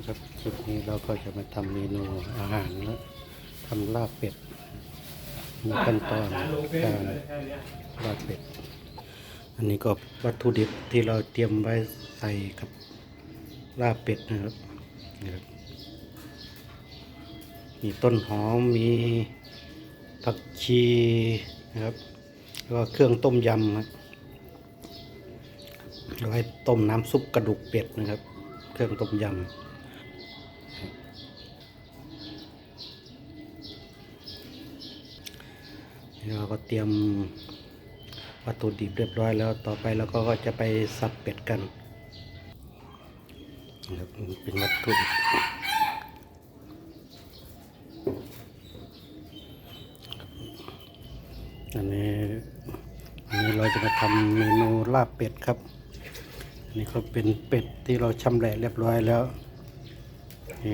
นะครับจุดนี้เราก็จะมาทำเมนูอาหารแล้วทำลาบเป็ดมีขั้นตอนการลาบเป็ด อันนี้ก็วัตถุดิบที่เราเตรียมไว้ใส่กับลาบเป็ดนะครับ มีต้นหอม มีผักชีนะครับ แล้วก็เครื่องต้มยำครับเราให้ต้มน้ำซุปกระดูกเป็ดนะครับ เครื่องต้มยำ เราก็เตรียมวัตถุดิบเรียบร้อยแล้วต่อไปเราก็จะไปสับเป็ดกันนะครับเป็นวัตถุดิบอันนี้อันนี้เราจะมาทำเมนูลาบเป็ดครับ อันนี้ก็เป็นเป็ดที่เราชำแหละเรียบร้อยแล้วนี่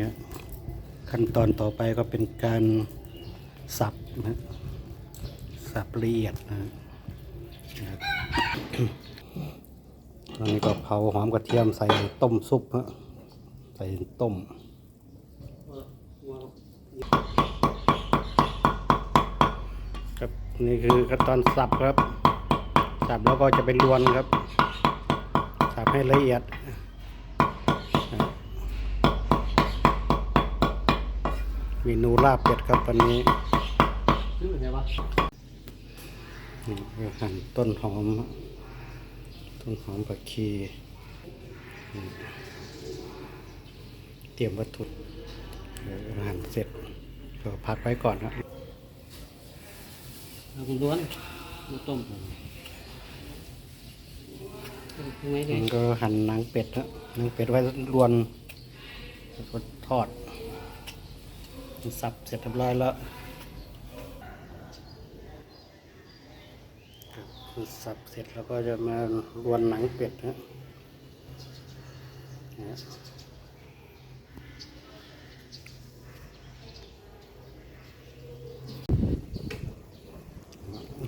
ขั้นตอนต่อไปก็เป็นการสับนะ สับละเอียดนะครับอันนี้ก็เผาหอมกระเทียมใส่ต้มซุปฮะใส่ต้มครับนี่คือขั้นตอนสับครับ สับแล้วก็จะไปลวนครับ สับให้ละเอียดเมนูลาบเป็ดครับวันนี้ซื้อไงวะ นี่คือหั่นต้นหอม ต้นหอมผักชีนี่เตรียมวัตถุดิบเอ่อหั่นเสร็จก็พักไว้ก่อนครับเอาคุณล้วนมาต้มผมทำไมเนี่มัยนก็หั่นหนังเป็ดนะหนังเป็ดไว้รวนแล้วก็ทอดสับเสร็จเรียบร้อยแล้วครับ สับเสร็จแล้วก็จะมารวนหนังเป็ดนะนะ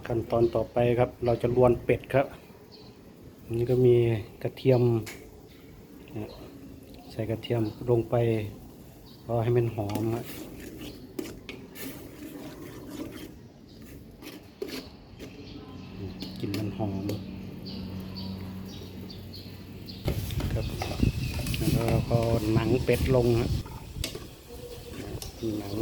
ขั้นตอนต่อไปครับ เราจะรวนเป็ดครับอันนี้ก็มีกระเทียม ใส่กระเทียมลงไปรอให้มันหอมนะอืมก ลินมันหอมครับแล้วก็เราก็หนังเป็ดลงฮะหนัง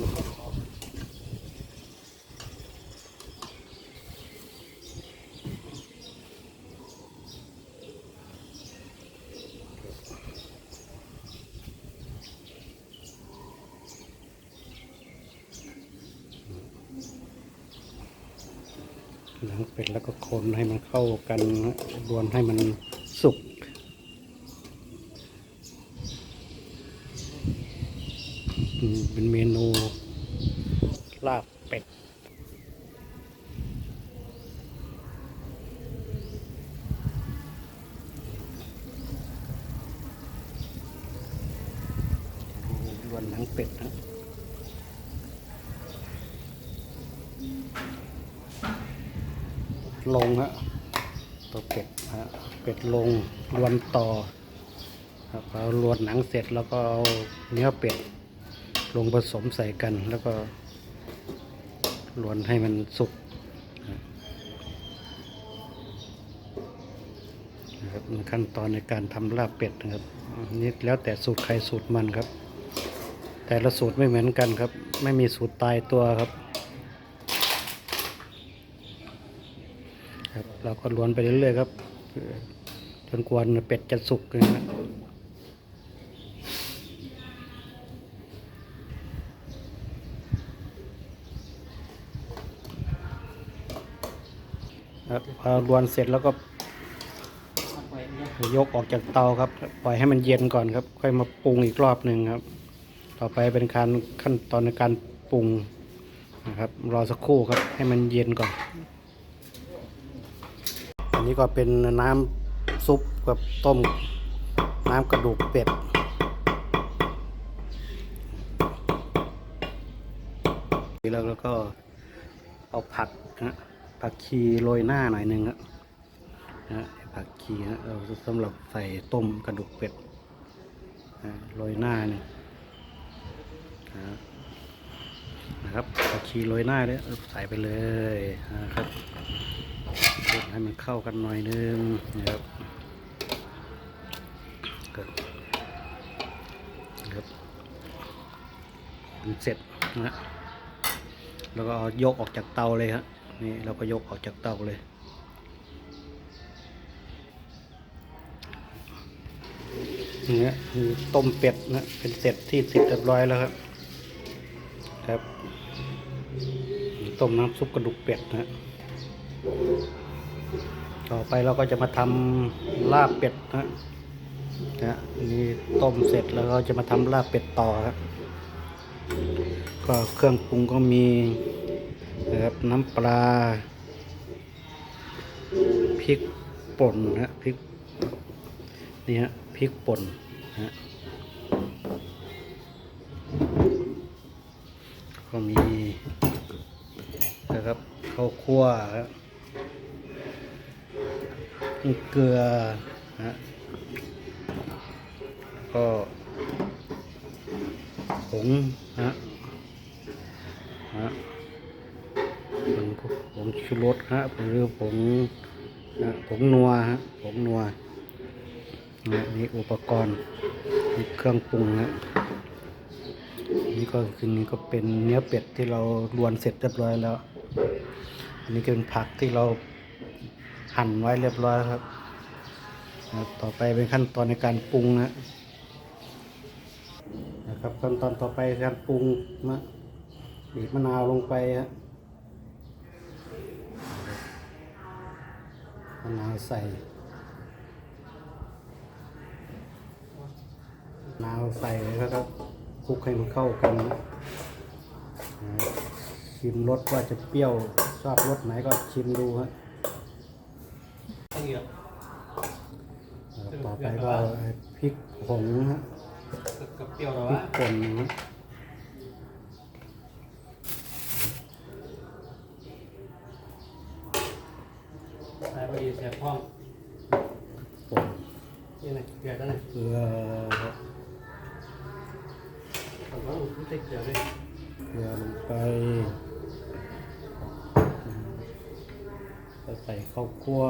หนังเป็ดแล้วก็คนให้มันเข้ากันรวนให้มันสุกเป็นเมนูลาบเป็ดรวนหนังเป็ดนะ ลงฮะตัวเป็ดฮะเป็ดลงรวนต่อครับพอรวนหนังเสร็จแล้วก็เอาเนื้อเป็ดลงผสมใส่กันแล้วก็รวนให้มันสุกนะครับขั้นตอนในการทำลาบเป็ดนะครับนนี่แล้วแต่สูตรใครสูตรมันครับ แต่ละสูตรไม่เหมือนกันครับ ไม่มีสูตรตายตัวครับ ครับ เราก็ล้วนไปเรื่อยๆครับ จนกว่าเป็ดจะสุกนะครับพอลวนเสร็จแล้วก็ ยกออกจากเตาครับ ปล่อยให้มันเย็นก่อนครับ ค่อยมาปรุงอีกรอบหนึ่งครับ ต่อไปเป็นการขั้นตอนในการปรุงนะครับ รอสักครู่ครับ ให้มันเย็นก่อน นี้ก็เป็นน้ำซุปกับต้ม น้ำกระดูกเป็ด แล้วแล้วก็เอาผักนะผักชีโรยหน้าหน่อยหนึ่งนะผักชีนะเราสำหรับใส่ต้มกระดูกเป็ดนะโรยหน้านี่อ่านะครับผักชีโรยหน้าเนี่ยใส่ไปเลยนะครับ คลุกให้มันเข้ากันหน่อยนึงนะครับก็นะครับเสร็จนะแล้วก็ยกออกจากเตาเลยครับนี่เราก็ยกออกจากเตาเลยเนี่ยต้มเป็ดนะเป็นเสร็จที่เสร็จเรียบร้อยแล้วครับครับต้มน้ำซุปกระดูกเป็ดนะ ต่อไปเราก็จะมาทำลาบเป็ดนะนะนี่ต้มเสร็จแล้วเราจะมาทำลาบเป็ดต่อครับก็เครื่องปรุงก็มีนะครับน้ำปลาพริกป่นนะพริกนี่ฮะพริกป่นฮะก็มีนะครับข้าวคั่วครับ เกลือฮะก็ผงฮะฮะผงผงชูรสฮะหรือผงฮะผงนัวฮะผงนัวนะมีอุปกรณ์มีเครื่องปรุงนะนี่ก็คือนี่ก็เป็นเนื้อเป็ดที่เราลวนเสร็จเรียบร้อยแล้ว อันนี้ก็เป็นผักที่เรา หั่นไว้เรียบร้อยแล้วครับ ต่อไปเป็นขั้นตอนในการปรุงนะนะครับขั้นตอนต่อไปการปรุงนะบีบมะนาวลงไปฮะมะนาวใส่มะนาวใส่เลยครับคลุกให้มันเข้ากันนะชิมรสว่าจะเปรี้ยวชอบรสไหนก็ชิมดูฮะ ข้าวเหนียวอ่าต่อไปก็พริกผงฮะกับเปรี้ยวหรอพริวะกป่นฮะใส่พอดีแสบท้องป่นนี่ไงเกลือตั้งไหนเกลือครับผมว่าไม่ใช่เกลือด้วยเกลือลงไปก็ใส่ข้าวคั่ว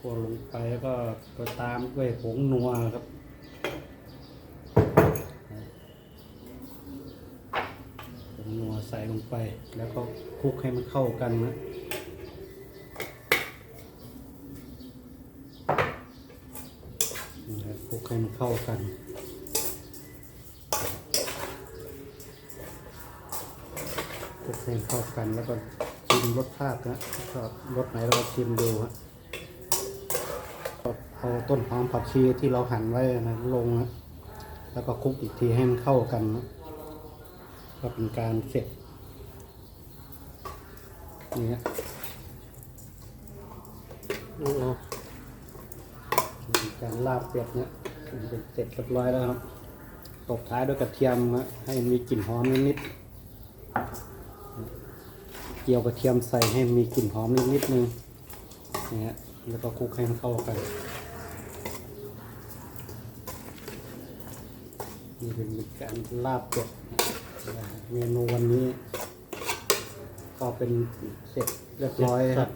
ข้าวคั่วลงไปแล้วก็ก็ตามด้วยผงนัวครับผงนัวใส่ลงไป แล้วก็คลุกให้มันเข้ากันนะคลุกให้มันเข้ากันคลุกให้มันเข้ากันแล้วก็ชิมรสชาตินะชอบรสไหนเราก็ชิมดูฮะ เอาต้นหอมผักชีที่เราหั่นไว้นะลงนะแล้วก็คลุกอีกทีให้มันเข้ากันนะก็เป็นการเสร็จนี่ฮะโอ้การลาบเป็ดเนี่ยเป็นเสร็จเรียบร้อยแล้วครับตบท้ายด้วยกระเทียมฮะให้มีกลิ่นหอมนิดๆเจียวกระเทียมใส่ให้มีกลิ่นหอมนิดๆนึงนี่ฮะแล้วก็คลุกให้มันเข้ากัน นี่เป็นการลาบเป็ดเมนูวันนี้ ก็เป็นเสร็จเรียบร้อยครับ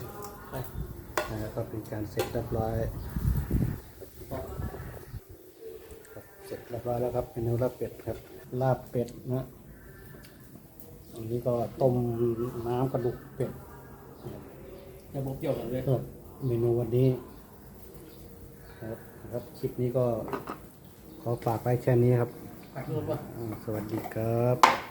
ก็เป็นการเสร็จเรียบร้อยเสร็จเรียบร้อยแล้วครับเมนูลาบเป็ดครับ ลาบเป็ดนะอันนี้ก็ต้มน้ำกระดูกเป็ดจะบวกเปรี้ยวกันด้วยก็เมนูวันนี้ครับครับ คลิปนี้ก็ขอฝากไว้แค่นี้ครับ สวัสดีครับ